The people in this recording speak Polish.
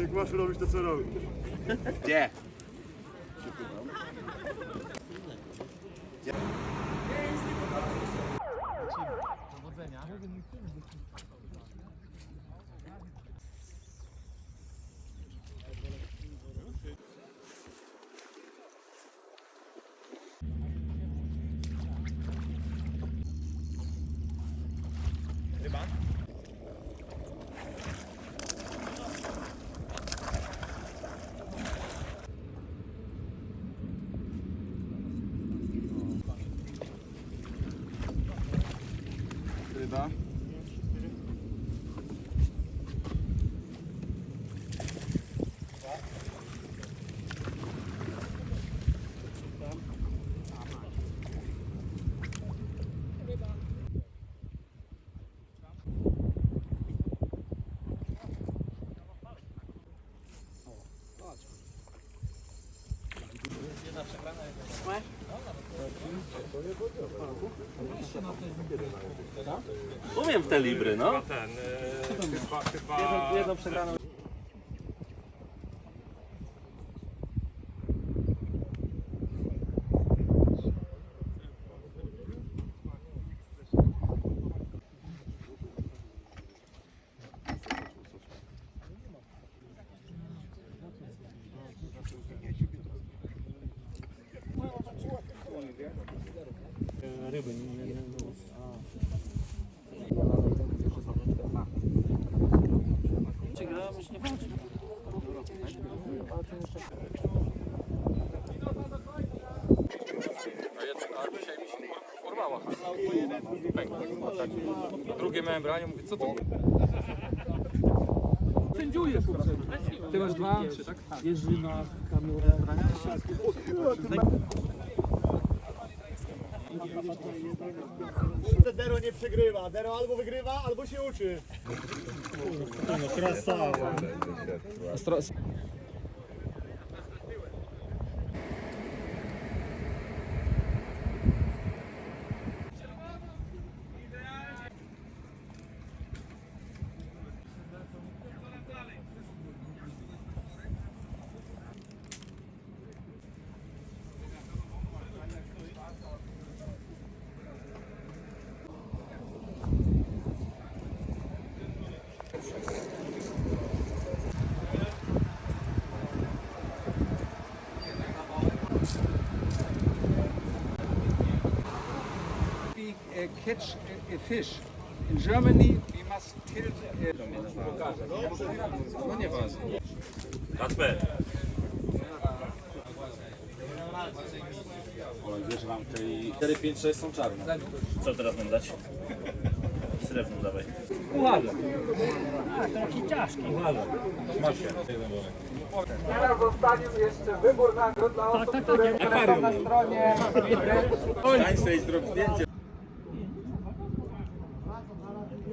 Jak masz robić to, co robisz. Gdzie? Ryba. Umiem w te libry, no. Ten, chyba, chyba... Jedną, jedną przegraną. Ryby, nie, nie, nie. Czy gra? Myślę, nie chodzi. Drugie miałem branie, mówię, co to? Sędziujesz, Ty masz dwa, trzy, tak? Jerzy na kamerę. Dero nie przegrywa. Dero albo wygrywa, albo się uczy. we catch a, a fish. In Germany, we must kill. Uh, Kasper. Wiesz, mam tej 4, 5, 6 są czarne. Co teraz mam dać? Srebrną dawaj. Teraz zostanie jeszcze wybór nagród dla osób, które są na stronie. Tańce i zrób zdjęcie.